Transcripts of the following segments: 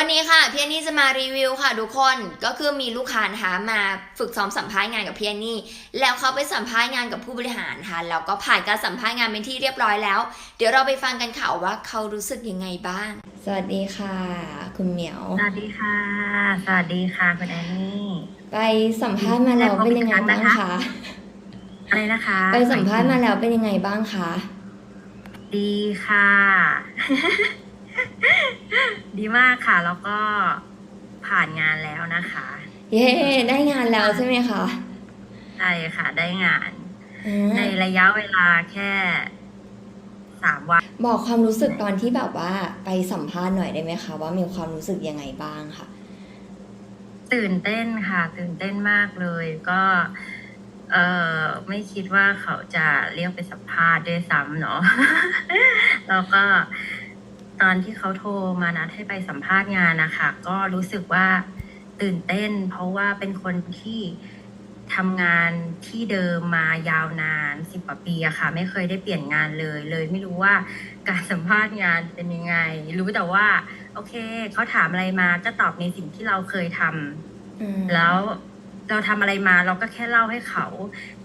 วันนี้ค่ะพี่แอนนี่จะมารีวิวค่ะทุกคนก็คือมีลูกค้านะคะมาฝึกซ้อมสัมภาษณ์งานกับพี่แอนนี่แล้วเขาไปสัมภาษณ์งานกับผู้บริหารค่ะแล้วก็ผ่านการสัมภาษณ์งานเป็นที่เรียบร้อยแล้ว เดี๋ยวเราไปฟังกันค่ะว่าเขารู้สึกยังไงบ้าง สวัสดีค่ะ คุณเหมียว สวัสดีค่ะ สวัสดีค่ะคุณแอนนี่ไปสัมภาษณ์มาแล้วเป็นยังไงบ้างคะอะไรนะคะ ไปสัมภาษณ์มาแล้วเป็นยังไงบ้างคะดีค่ะ ดีมากค่ะ แล้วก็ผ่านงานแล้วนะคะ เย้ได้งานแล้วใช่ไหมคะใช่ค่ะ ได้งานอ่ในาระยะเวลาแค่สามวันบอกความรู้สึกตอนที่แบบว่าไปสัมภาษณ์หน่อยได้ไหมคะว่ามีความรู้สึกยังไงบ้างค่ะ ตื่นเต้นค่ะ ตื่นเต้นมากเลย ก็เออไม่คิดว่าเขาจะเรียกไปสัมภาษณ์ด้วยซ้ำเนาะแล้วก็ ตอนที่เขาโทรมานัดให้ไปสัมภาษณ์งานนะคะก็รู้สึกว่าตื่นเต้น เพราะว่าเป็นคนที่ทำงานที่เดิมมายาวนานสิบกว่าปีอะค่ะ ไม่เคยได้เปลี่ยนงานเลย เลยไม่รู้ว่าการสัมภาษณ์งานเป็นยังไง รู้แต่ว่า โอเคเขาถามอะไรมาก็ตอบในสิ่งที่เราเคยทำอืมแล้วเราทำอะไรมาเราก็แค่เล่าให้เขา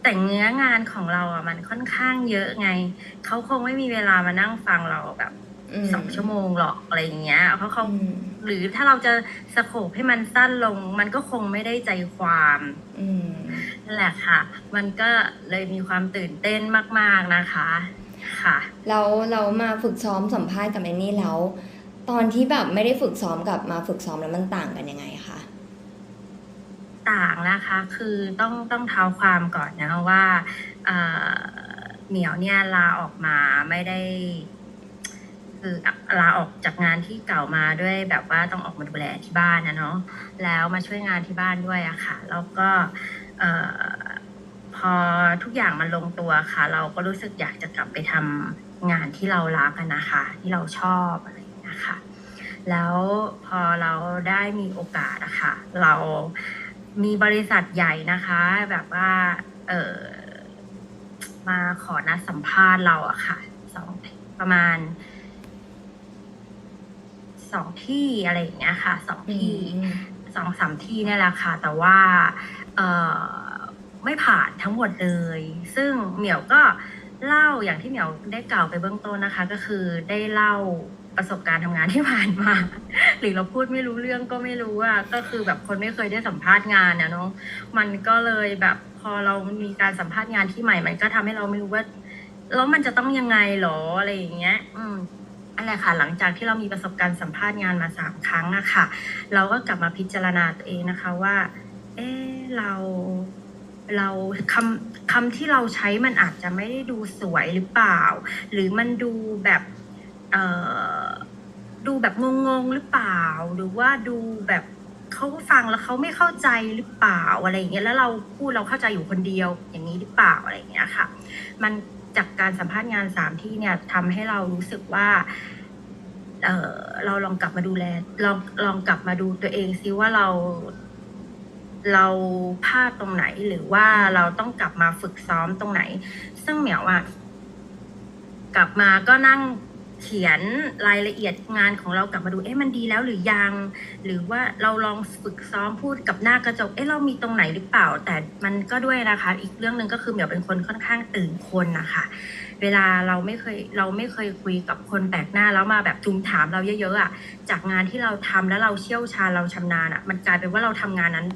แต่เนื้องานของเราอะมันค่อนข้างเยอะไง เขาคงไม่มีเวลามานั่งฟังเราแบบม สองชั่วโมงหรอกอะไรอย่างเงี้ยเพราะเขาอืมหรือถ้าเราจะสโคปให้มันสั้นลง มันก็คงไม่ได้ใจความอืมนั่นแหละค่ะ มันก็เลยมีความตื่นเต้นมาก ๆนะคะ ค่ะแล้วเรามาฝึกซ้อมสัมภาษณ์กับแอนนี่แล้ว ตอนที่แบบไม่ได้ฝึกซ้อมกับมาฝึกซ้อมแล้วมันต่างกันยังไงคะต่างนะคะ คือต้องต้องเท้าความก่อนนะว่าเอ่อเหมียวเนี่ยลาออกมาไม่ได้ คือลาออกจากงานที่เก่ามาด้วยแบบว่าต้องออกมาดูแลที่บ้านนะเนาะแล้วมาช่วยงานที่บ้านด้วยอะค่ะ แล้วก็พอทุกอย่างมันลงตัวค่ะ เราก็รู้สึกอยากจะกลับไปทำงานที่เรารักกันนะคะ ที่เราชอบอะไรอย่างเงี้ยค่ะแล้วพอเราได้มีโอกาสอะค่ะ เรามีบริษัทใหญ่นะคะ แบบว่า เออมาขอนัดสัมภาษณ์เราอะค่ะสองประมาณ สองที่อะไรอย่างเงี้ยค่ะสองที่สองสามที่เนี่ยแหละค่ะ แต่ว่าเอ่อไม่ผ่านทั้งหมดเลย ซึ่งเหมียวก็เล่าอย่างที่เหมียวได้กล่าวไปเบื้องต้นนะคะ ก็คือได้เล่าประสบการณ์ทำงานที่ผ่านมา หรือเราพูดไม่รู้เรื่องก็ไม่รู้อะก็คือแบบคนไม่เคยได้สัมภาษณ์งานนะเนาะมันก็เลยแบบพอเรามีการสัมภาษณ์งานที่ใหม่ มันก็ทำให้เราไม่รู้ว่าแล้วมันจะต้องยังไงหรออะไรอย่างเงี้ย อืม อันแหละค่ะหลังจากที่เรามีประสบการณ์สัมภาษณ์งานมาสามครั้งอะค่ะ เราก็กลับมาพิจารณาตัวเองนะคะว่า เออเราเราคำคำที่เราใช้มันอาจจะไม่ได้ดูสวยหรือเปล่า หรือมันดูแบบเอ่อดูแบบงงๆหรือเปล่า หรือว่าดูแบบเขาฟังแล้วเขาไม่เข้าใจหรือเปล่าอะไรอย่างเงี้ยแล้วเราพูดเราเข้าใจอยู่คนเดียวอย่างนี้หรือเปล่าอะไรอย่างเงี้ยค่ะ มัน จากการสัมภาษณ์งานสามที่เนี่ยทำให้เรารู้สึกว่าเออเราลองกลับมาดูแลลองลองกลับมาดูตัวเองซิว่าเรา เราพลาดตรงไหนหรือว่าเราต้องกลับมาฝึกซ้อมตรงไหน ซึ่งเหมียวอะกลับมาก็นั่ง เขียนรายละเอียดงานของเรากลับมาดู เอ๊ะมันดีแล้วหรือยัง หรือว่าเราลองฝึกซ้อมพูดกับหน้ากระจก เอ๊ะเรามีตรงไหนหรือเปล่า แต่มันก็ด้วยนะคะ อีกเรื่องหนึ่งก็คือเหมียวเป็นคนค่อนข้างตื่นคนนะคะ เวลาเราไม่เคยเราไม่เคยคุยกับคนแปลกหน้าแล้วมาแบบจุมถามเราเยอะๆอะ จากงานที่เราทำแล้วเราเชี่ยวชาญเราชำนาญอะ มันกลายเป็นว่าเราทำงานนั้น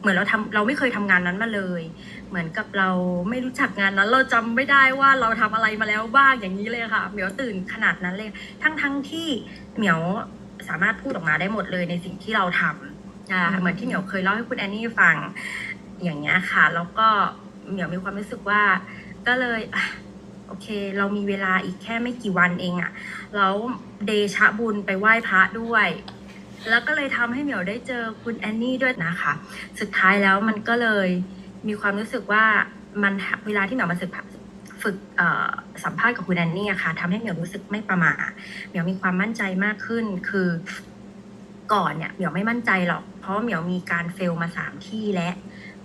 เหมือนเราทำเราไม่เคยทำงานนั้นมาเลย เหมือนกับเราไม่รู้จักงานนั้น เราจำไม่ได้ว่าเราทำอะไรมาแล้วบ้างอย่างนี้เลยค่ะ เหมียวตื่นขนาดนั้นเลย ทั้งทั้งๆที่เหมียวสามารถพูดออกมาได้หมดเลยในสิ่งที่เราทำอ่าอืมเหมือนที่เหมียวเคยเล่าให้คุณแอนนี่ฟังอย่างเงี้ยค่ะ แล้วก็เหมียวมีความรู้สึกว่า ก็เลยอะโอเค เรามีเวลาอีกแค่ไม่กี่วันเองอะแล้วเดชะบุญไปไหว้พระด้วย แล้วก็เลยทำให้เหมียวได้เจอคุณแอนนี่ด้วยนะคะ สุดท้ายแล้วมันก็เลยมีความรู้สึกว่ามันเวลาที่เหมียวมาฝึกฝึกสัมภาษณ์กับคุณแอนนี่อะค่ะทำให้เหมียวรู้สึกไม่ประมาเหมียวมีความมั่นใจมากขึ้น คือก่อนเนี่ยเหมียวไม่มั่นใจหรอก เพราะเหมียวมีการเฟลมาสามที่แล้ว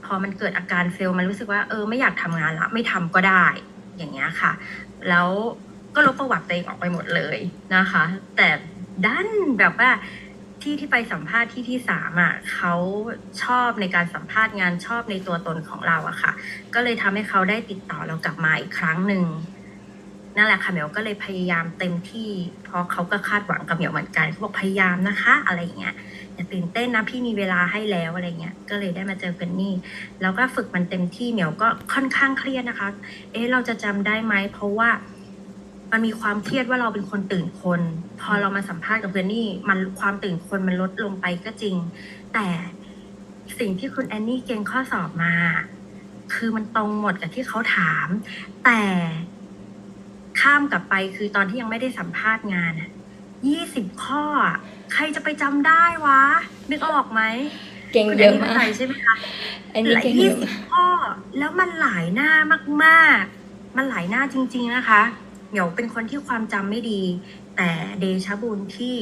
พอมันเกิดอาการเฟลมันรู้สึกว่าเออไม่อยากทำงานละไม่ทำก็ได้อย่างเงี้ยค่ะ แล้วก็ลบประวัติตัวเองออกไปหมดเลยนะคะ แต่ดันแบบว่า ที่ที่ไปสัมภาษณ์ที่ที่สามอะเขาชอบในการสัมภาษณ์งานชอบในตัวตนของเราอะค่ะ ก็เลยทำให้เขาได้ติดต่อเรากลับมาอีกครั้งหนึ่งนั่นแหละค่ะเหมียวก็เลยพยายามเต็มที่ เพราะเขาก็คาดหวังกับเหมียวเหมือนกันเขาบอกพยายามนะคะ อะไรอย่างเงี้ยอย่าตื่นเต้นนะพี่มีเวลาให้แล้วอะไรเงี้ยก็เลยได้มาเจอกันนี่แล้วก็ฝึกมันเต็มที่เหมียวก็ค่อนข้างเครียดนะคะ เอ๊ะเราจะจำได้ไหมเพราะว่า มันมีความเครียดว่าเราเป็นคนตื่นคน พอเรามาสัมภาษณ์กับเพื่อนนี่มันความตื่นคนมันลดลงไปก็จริง แต่สิ่งที่คุณแอนนี่เก่งข้อสอบมา คือมันตรงหมดกับที่เขาถาม แต่ข้ามกลับไปคือตอนที่ยังไม่ได้สัมภาษณ์งานอะยี่สิบข้ออะใครจะไปจำได้วะ นึกออกไหมเก่งคุณเยแอนอะนี่เข้าใจมากใช่ไหมคะอันนี้หลายเก่งเยยี่อะสิบมากข้อ แล้วมันหลายหน้ามาก ๆ มันหลายหน้าจริง ๆ นะคะ เหมียวเป็นคนที่ความจำไม่ดี แต่เดชะบุญที่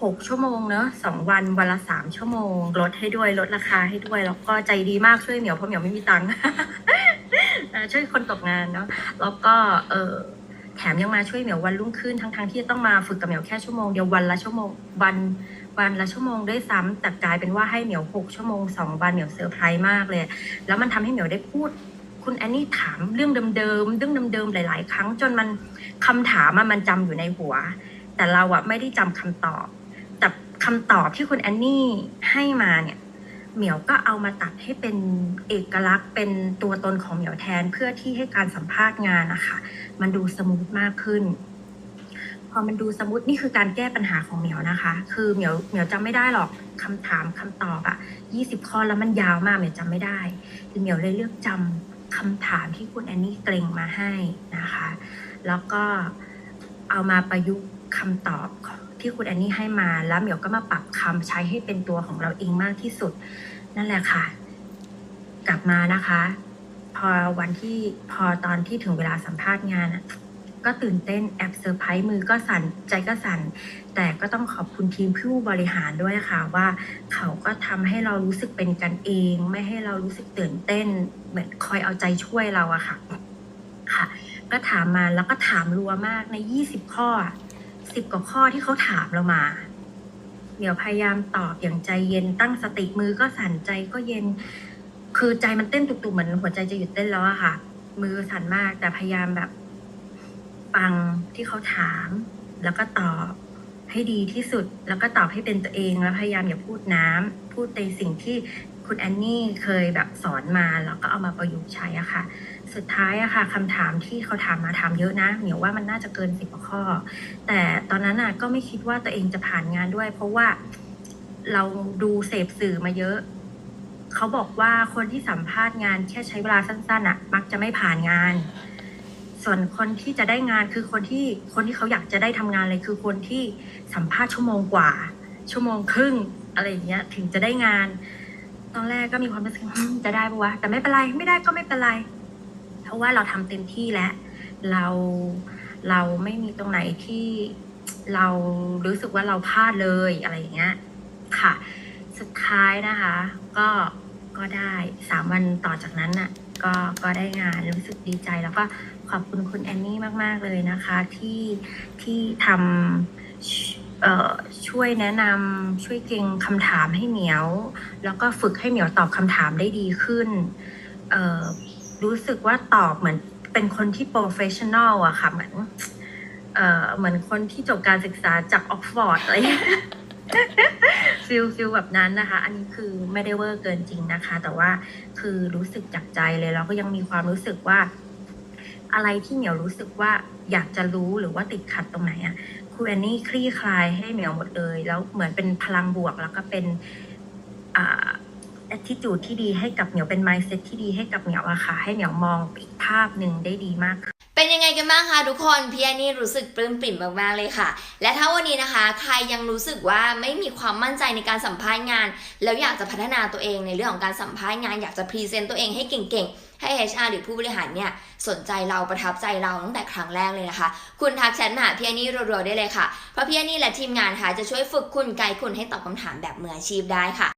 หกชั่วโมงเนอะสองวันวันละสามชั่วโมง ลดให้ด้วยลดราคาให้ด้วย แล้วก็ใจดีมากช่วยเหมียวเพราะเหมียวไม่มีตังค์ เอ่อช่วยคนตกงานเนาะแล้วก็เออแถมยังมาช่วยเหมียววันรุ่งขึ้นทั้งๆที่ต้องมาฝึกกับเหมียวแค่ชั่วโมงเดียววันละชั่วโมงวันวันละชั่วโมงด้วยซ้ำแต่กลายเป็นว่าให้เหมียวหกชั่วโมงสองวันเหมียวเซอร์ไพรส์มากเลย แล้วมันทำให้เหมียวได้พูด คุณแอนนี่ถามเรื่องเดิมๆเรื่องเดิมๆหลาย ๆ ครั้งจนมันคำถามมันจำอยู่ในหัว แต่เราอะไม่ได้จำคำตอบ แต่คำตอบที่คุณแอนนี่ให้มาเนี่ย เหมียวก็เอามาตัดให้เป็นเอกลักษณ์ เป็นตัวตนของเหมียวแทนเพื่อที่ให้การสัมภาษณ์งานนะคะมันดูสมูทมากขึ้นพอมันดูสมูทนี่คือการแก้ปัญหาของเหมียวนะคะ คือเหมียวเหมียวจำไม่ได้หรอกคำถามคำตอบอะยี่สิบข้อแล้วมันยาวมากเหมียวจำไม่ได้คือเหมียวเลยเลือกจำ คำถามที่คุณแอนนี่เกรงมาให้นะคะ แล้วก็เอามาประยุกต์คำตอบที่คุณแอนนี่ให้มาแล้วเหมียวก็มาปรับคำใช้ให้เป็นตัวของเราเองมากที่สุด นั่นแหละค่ะ กลับมานะคะ พอวันที่พอตอนที่ถึงเวลาสัมภาษณ์งานอะ ก็ตื่นเต้นแอบเซอร์ไพรส์มือก็สั่นใจก็สั่น แต่ก็ต้องขอบคุณทีมผู้บริหารด้วยค่ะว่าเขาก็ทำให้เรารู้สึกเป็นกันเอง ไม่ให้เรารู้สึกตื่นเต้นเหมือนคอยเอาใจช่วยเราอะค่ะค่ะ ก็ถามมาแล้วก็ถามรัวมากในยี่สิบข้อสิบกว่าข้อที่เขาถามเรามาเดี๋ยวพยายามตอบอย่างใจเย็นตั้งสติมือก็สั่นใจก็เย็น คือใจมันเต้นตุกๆเหมือนหัวใจจะหยุดเต้นแล้วอะค่ะ มือสั่นมากแต่พยายามแบบ ฟังที่เขาถาม แล้วก็ตอบให้ดีที่สุด แล้วก็ตอบให้เป็นตัวเองแล้วพยายามอย่าพูดน้ำพูดในสิ่งที่คุณแอนนี่เคยแบบสอนมาแล้วก็เอามาประยุกต์ใช้อะค่ะ สุดท้ายอะค่ะคำถามที่เขาถามมาถามเยอะนะเหมียวว่ามันน่าจะเกินสิบข้อ แต่ตอนนั้นอะก็ไม่คิดว่าตัวเองจะผ่านงานด้วย เพราะว่าเราดูเสพสื่อมาเยอะเขาบอกว่าคนที่สัมภาษณ์งานแค่ใช้เวลาสั้นๆอะมักจะไม่ผ่านงาน ส่วนคนที่จะได้งานคือคนที่คนที่เขาอยากจะได้ทำงานเลยคือคนที่สัมภาษณ์ชั่วโมงกว่า ชั่วโมงครึ่งอะไรอย่างเงี้ยถึงจะได้งาน ตอนแรกก็มีความรู้สึกจะได้ปะวะแต่ไม่เป็นไรไม่ได้ก็ไม่เป็นไร เพราะว่าเราทำเต็มที่แล้วเราเราไม่มีตรงไหนที่เรารู้สึกว่าเราพลาดเลยอะไรอย่างเงี้ยค่ะ สุดท้ายนะคะ ก็ก็ได้สามวันต่อจากนั้นน่ะ ก็ก็ได้งานรู้สึกดีใจแล้วก็ขอบคุณคุณแอนนี่มาก ๆ เลยนะคะ ที่ที่ทำช่วยแนะนำช่วยเก่งคำถามให้เหมียว แล้วก็ฝึกให้เหมียวตอบคำถามได้ดีขึ้น รู้สึกว่าตอบเหมือนเป็นคนที่โปรเฟชชั่นอลอะค่ะ เหมือนเหมือนคนที่จบการศึกษาจากออกฟอร์ดอะไร ฟิลฟิลแบบนั้นนะคะ อันนี้คือไม่ได้เวอร์เกินจริงนะคะ แต่ว่าคือรู้สึกจากใจเลยแล้วก็ยังมีความรู้สึกว่า อะไรที่เหมียวรู้สึกว่าอยากจะรู้หรือว่าติดขัดตรงไหนอะ่ะครูแอนนี่คลี่คลายให้เหมียวหมดเลย แล้วเหมือนเป็นพลังบวกแล้วก็เป็นอ่า attitude ที่ดีให้กับเหมียวเป็น mindset ที่ดีให้กับเหมียวอะค่ะ ให้เหมียวมองอีกภาพหนึ่งได้ดีมากขึ้น เป็นยังไงกันบ้างคะทุกคนพี่แอนนี่รู้สึกปลื้มปิ่มมากๆเลยค่ะ และถ้าวันนี้นะคะ ใครยังรู้สึกว่าไม่มีความมั่นใจในการสัมภาษณ์งาน แล้วอยากจะพัฒนาตัวเองในเรื่องของการสัมภาษณ์งาน อยากจะพรีเซนต์ตัวเองให้เก่งๆ ให้ HR หรือผู้บริหารเนี่ยสนใจเราประทับใจเราตั้งแต่ครั้งแรกเลยนะคะ คุณทักแชทมาหาพี่แอนนี่รัวๆได้เลยค่ะเพราะพี่แอนนี่และทีมงานค่ะจะช่วยฝึกคุณไกด์คุณให้ตอบคำถามแบบมืออาชีพได้ค่ะ